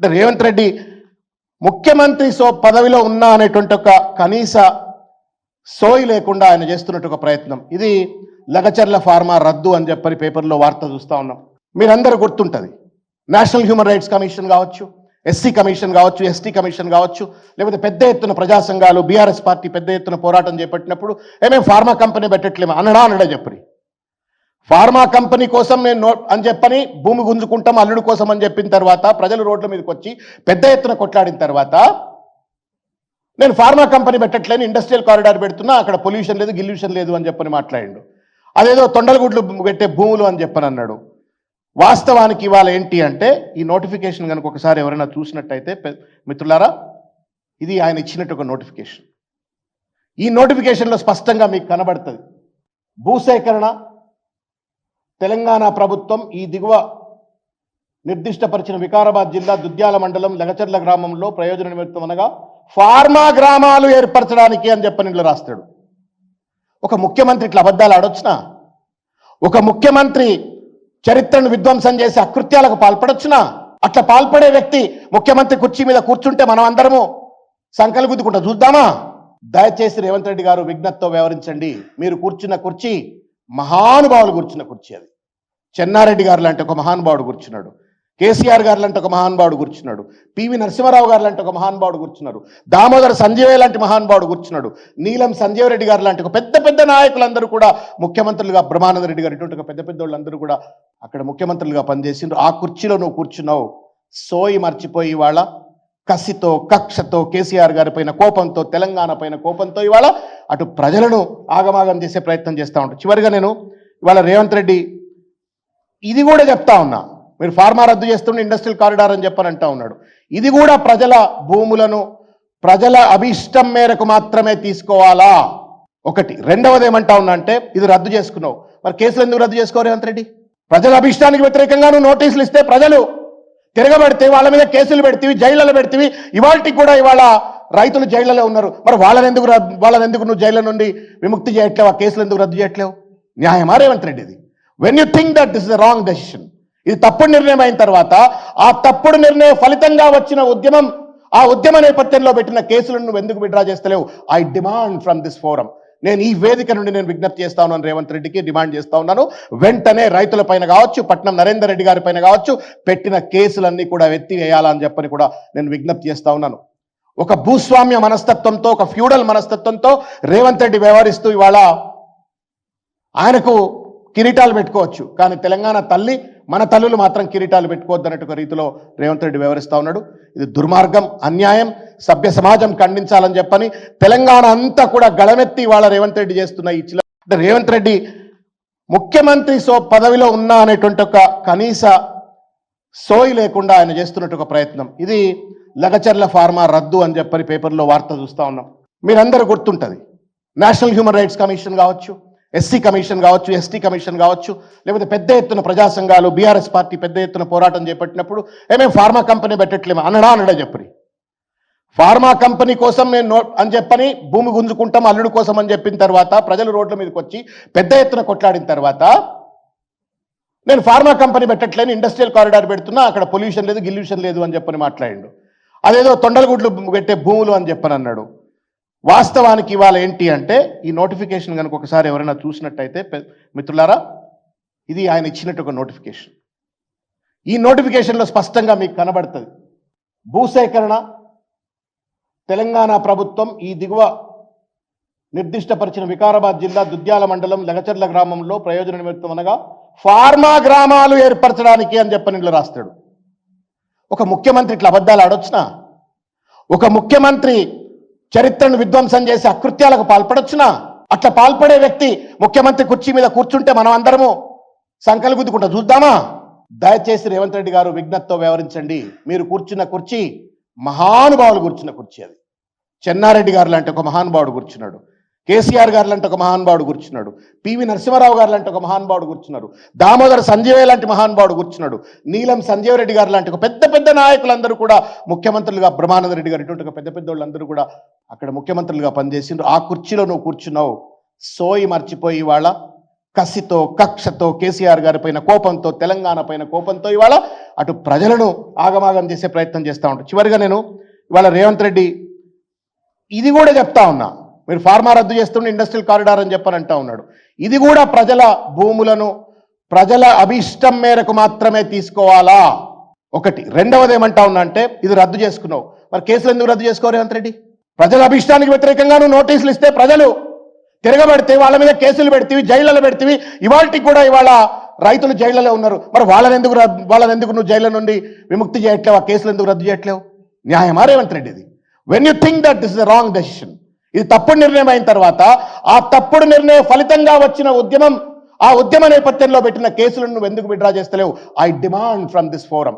అంటే రేవంత్ రెడ్డి ముఖ్యమంత్రి సో పదవిలో ఉన్నా అనేటువంటి ఒక కనీస సోయి లేకుండా ఆయన చేస్తున్నట్టు ఒక ప్రయత్నం. ఇది లగచర్ల ఫార్మా రద్దు అని చెప్పని పేపర్లో వార్త చూస్తూ ఉన్నాం. మీరందరూ గుర్తుంటుంది. నేషనల్ హ్యూమన్ రైట్స్ కమిషన్ కావచ్చు ఎస్సీ కమిషన్ కావచ్చు ఎస్టీ కమిషన్ కావచ్చు లేకపోతే పెద్ద ఎత్తున ప్రజా సంఘాలు బీఆర్ఎస్ పార్టీ పెద్ద ఎత్తున పోరాటం చేపట్టినప్పుడు ఏమేమి ఫార్మా కంపెనీ పెట్టట్లేమో అనడా అనడా చెప్పి ఫార్మా కంపెనీ కోసం నేను అని చెప్పని భూమి గుంజుకుంటాం అల్లుడు కోసం అని చెప్పిన తర్వాత ప్రజలు రోడ్ల మీదకి వచ్చి పెద్ద ఎత్తున కొట్లాడిన తర్వాత నేను ఫార్మా కంపెనీ పెట్టట్లేను ఇండస్ట్రియల్ కారిడార్ పెడుతున్నా అక్కడ పొల్యూషన్ లేదు గిల్యూషన్ లేదు అని చెప్పని మాట్లాడిండు. అదేదో తొండలగుడ్లు పెట్టే భూములు అని చెప్పని అన్నాడు. వాస్తవానికి ఇవాళ ఏంటి అంటే ఈ నోటిఫికేషన్ కనుక ఒకసారి ఎవరైనా చూసినట్టయితే మిత్రులారా ఇది ఆయన ఇచ్చినట్టు ఒక నోటిఫికేషన్. ఈ నోటిఫికేషన్లో స్పష్టంగా మీకు కనబడుతుంది. భూసేకరణ తెలంగాణ ప్రభుత్వం ఈ దిగువ నిర్దిష్టపరిచిన వికారాబాద్ జిల్లా దుద్యాల మండలం లగచర్ల గ్రామంలో ప్రయోజన నిమిత్తం అనగా ఫార్మా గ్రామాలు ఏర్పరచడానికి అని చెప్పని ఇందులో రాస్తాడు. ఒక ముఖ్యమంత్రి ఇట్లా అబద్ధాలు ఆడొచ్చునా? ఒక ముఖ్యమంత్రి చరిత్రను విధ్వంసం చేసి అకృత్యాలకు పాల్పడొచ్చునా? అట్లా పాల్పడే వ్యక్తి ముఖ్యమంత్రి కుర్చీ మీద కూర్చుంటే మనం అందరము సంకలు గుద్దుకుంటా చూద్దామా? దయచేసి రేవంత్ రెడ్డి గారు విజ్ఞతతో వ్యవహరించండి. మీరు కూర్చున్న కుర్చీ మహానుభావులు కూర్చున్న కుర్చీ అది. చెన్నారెడ్డి గారు లాంటి ఒక మహానుభావుడు కూర్చున్నాడు. కేసీఆర్ గారు లాంటి ఒక మహానుభావుడు కూర్చున్నాడు. పివి నరసింహారావు గారు లాంటి ఒక మహానుభావుడు కూర్చున్నారు. దామోదర సంజయ్ లాంటి మహానుభావుడు కూర్చున్నాడు. నీలం సంజీవ్ రెడ్డి గారు లాంటి ఒక పెద్ద పెద్ద నాయకులందరూ కూడా ముఖ్యమంత్రులుగా బ్రహ్మానంద రెడ్డి గారు ఇటువంటి పెద్ద పెద్ద వాళ్ళందరూ కూడా అక్కడ ముఖ్యమంత్రులుగా పనిచేసిండ్రు. ఆ కుర్చీలో నువ్వు కూర్చున్నావు. సోయి మర్చిపోయి వాళ్ళ కసితో కక్షతో కేసీఆర్ గారి పైన కోపంతో తెలంగాణ పైన కోపంతో ఇవాళ అటు ప్రజలను ఆగమాగం చేసే ప్రయత్నం చేస్తూ ఉంటారు. చివరిగా నేను ఇవాళ రేవంత్ రెడ్డి ఇది కూడా చెప్తా ఉన్నా. మీరు ఫార్మా రద్దు చేస్తుండే ఇండస్ట్రియల్ కారిడార్ అని చెప్పని అంటా ఉన్నాడు. ఇది కూడా ప్రజల భూములను ప్రజల అభిష్టం మేరకు మాత్రమే తీసుకోవాలా? ఒకటి. రెండవది ఏమంటా ఉన్నా అంటే ఇది రద్దు చేసుకున్నావు. మరి కేసులు ఎందుకు రద్దు చేసుకో రేవంత్ రెడ్డి? ప్రజల అభిష్టానికి వ్యతిరేకంగా నువ్వు నోటీసులు ఇస్తే ప్రజలు తిరగబడితే వాళ్ళ మీద కేసులు పెడితే జైళ్ళలో పెడితే ఇవాళకి కూడా ఇవాళ రైతులు జైళ్ళలో ఉన్నారు. మరి వాళ్ళని ఎందుకు వాళ్ళని ఎందుకు నువ్వు జైళ్ళ నుండి విముక్తి చేయట్లేవు? ఆ కేసులు ఎందుకు రద్దు చేయట్లేవు? న్యాయమా రేవంత్ రెడ్డి ఇది when you think that this the wrong decision ఇది తప్పుడు నిర్ణయం అయిన తర్వాత ఆ తప్పుడు నిర్ణయం ఫలితంగా వచ్చిన ఉద్యమం ఆ ఉద్యమ నేపథ్యంలో పెట్టిన కేసులను నువ్వు ఎందుకు withdraw చేస్తలేవు? I demand from this forum నేను ఈ వేదిక నుండి నేను విజ్ఞప్తి చేస్తా ఉన్నాను రేవంత్ రెడ్డికి డిమాండ్ చేస్తా ఉన్నాను. వెంటనే రైతుల పైన కావచ్చు పట్నం నరేందర్ రెడ్డి గారి పైన కావచ్చు పెట్టిన కేసులన్నీ కూడా ఎత్తివేయాలని చెప్పని కూడా నేను విజ్ఞప్తి చేస్తా ఉన్నాను. ఒక భూస్వామ్య మనస్తత్వంతో ఒక ఫ్యూడల్ మనస్తత్వంతో రేవంత్ రెడ్డి వ్యవహరిస్తూ ఇవాళ ఆయనకు కిరీటాలు పెట్టుకోవచ్చు. కానీ తెలంగాణ తల్లి మన తల్లులు మాత్రం కిరీటాలు పెట్టుకోవద్దు అన్నట్టు రీతిలో రేవంత్ రెడ్డి వ్యవహరిస్తా ఉన్నాడు. ఇది దుర్మార్గం అన్యాయం. సభ్య సమాజం ఖండించాలని చెప్పని తెలంగాణ అంతా కూడా గళమెత్తి ఇవాళ రేవంత్ రెడ్డి చేస్తున్న ఈ చిల రేవంత్ రెడ్డి ముఖ్యమంత్రి సో పదవిలో ఉన్నా అనేటువంటి ఒక కనీస సోయి లేకుండా ఆయన చేస్తున్నట్టు ఒక ప్రయత్నం. ఇది లగచర్ల ఫార్మా రద్దు అని చెప్పని పేపర్లో వార్త చూస్తూ ఉన్నాం. మీరందరూ గుర్తుంటుంది. నేషనల్ హ్యూమన్ రైట్స్ కమిషన్ కావచ్చు ఎస్సీ కమిషన్ కావచ్చు ఎస్టీ కమిషన్ కావచ్చు లేకపోతే పెద్ద ఎత్తున ప్రజా సంఘాలు బీఆర్ఎస్ పార్టీ పెద్ద ఎత్తున పోరాటం చేపట్టినప్పుడు ఏమేమి ఫార్మా కంపెనీ పెట్టట్లేము? అనడా అనడా చెప్పని. ఫార్మా కంపెనీ కోసం నేను అని చెప్పని భూమి గుంజుకుంటాం అల్లుడు కోసం అని చెప్పిన తర్వాత ప్రజలు రోడ్ల మీదకి వచ్చి పెద్ద ఎత్తున కొట్లాడిన తర్వాత నేను ఫార్మా కంపెనీ పెట్టట్లేను ఇండస్ట్రియల్ కారిడార్ పెడుతున్నా అక్కడ పొల్యూషన్ లేదు గిల్యూషన్ లేదు అని చెప్పని మాట్లాడిండు. అదేదో తొండలగుడ్లు పెట్టే భూములు అని చెప్పని అన్నాడు. వాస్తవానికి ఇవాళ ఏంటి అంటే ఈ నోటిఫికేషన్ కనుక ఒకసారి ఎవరైనా చూసినట్టయితే మిత్రులారా ఇది ఆయన ఇచ్చినట్టు ఒక నోటిఫికేషన్. ఈ నోటిఫికేషన్లో స్పష్టంగా మీకు కనబడుతుంది. భూసేకరణ తెలంగాణ ప్రభుత్వం ఈ దిగువ నిర్దిష్టపరిచిన వికారాబాద్ జిల్లా దుద్యాల మండలం లగచర్ల గ్రామంలో ప్రయోజన నిమిత్తం అనగా ఫార్మా గ్రామాలు ఏర్పరచడానికి అని చెప్పని ఇందులో రాస్తాడు. ఒక ముఖ్యమంత్రి ఇట్లా అబద్ధాలు ఆడొచ్చునా? ఒక ముఖ్యమంత్రి చరిత్రను విధ్వంసం చేసి అకృత్యాలకు పాల్పడొచ్చునా? అట్లా పాల్పడే వ్యక్తి ముఖ్యమంత్రి కుర్చీ మీద కూర్చుంటే మనం అందరము సంకలు గుద్దుకుంటా చూద్దామా? దయచేసి రేవంత్ రెడ్డి గారు విజ్ఞతతో వ్యవహరించండి. మీరు కూర్చున్న కుర్చీ మహానుభావులు కూర్చున్న కుర్చీ అది. చెన్నారెడ్డి గారు లాంటి ఒక మహానుభావుడు కూర్చున్నాడు. కేసీఆర్ గారు లాంటి ఒక మహానుభావుడు కూర్చున్నాడు. పివి నరసింహారావు గారు లాంటి ఒక మహానుభావుడు కూర్చున్నారు. దామోదర సంజయ్ లాంటి మహానుభావుడు కూర్చున్నాడు. నీలం సంజీవ్ రెడ్డి గారు లాంటి ఒక పెద్ద పెద్ద నాయకులందరూ కూడా ముఖ్యమంత్రులుగా బ్రహ్మానంద రెడ్డి గారు ఇటువంటి పెద్ద పెద్ద వాళ్ళందరూ కూడా అక్కడ ముఖ్యమంత్రులుగా పనిచేసిండ్రు. ఆ కుర్చీలో నువ్వు కూర్చున్నావు. సోయి మర్చిపోయి ఇవాళ కసితో కక్షతో కేసీఆర్ గారి పైన కోపంతో తెలంగాణ పైన కోపంతో ఇవాళ అటు ప్రజలను ఆగమాగం చేసే ప్రయత్నం చేస్తూ ఉంటాడు చివరిగా నేను ఇవాళ రేవంత్ రెడ్డి ఇది కూడా చెప్తా ఉన్నా. మీరు ఫార్మా రద్దు చేస్తుండే ఇండస్ట్రియల్ కారిడార్ అని చెప్పని అంటా ఉన్నాడు. ఇది కూడా ప్రజల భూములను ప్రజల అభిష్టం మేరకు మాత్రమే తీసుకోవాలా? ఒకటి. రెండవది ఏమంటా ఉన్నా అంటే ఇది రద్దు చేసుకున్నావు. మరి కేసులు ఎందుకు రద్దు చేసుకోవు రేవంత్ రెడ్డి? ప్రజల అభిష్టానికి వ్యతిరేకంగా నువ్వు నోటీసులు ఇస్తే ప్రజలు తిరగబెడితే వాళ్ళ మీద కేసులు పెడితే జైళ్ళలో పెడితే ఇవాళకి కూడా ఇవాళ రైతులు జైళ్ళలో ఉన్నారు. మరి వాళ్ళని ఎందుకు వాళ్ళని ఎందుకు నువ్వు జైళ్ళ నుండి విముక్తి చేయట్లేవు? ఆ కేసులు ఎందుకు రద్దు చేయట్లేవు? న్యాయమా రేవంత్ రెడ్డి ఇది when you think that is the wrong decision ఇది తప్పుడు నిర్ణయం అయిన తర్వాత ఆ తప్పుడు నిర్ణయం ఫలితంగా వచ్చిన ఉద్యమం ఆ ఉద్యమ నేపథ్యంలో పెట్టిన కేసులను నువ్వు ఎందుకు withdraw చేస్తలేవు? I demand from this forum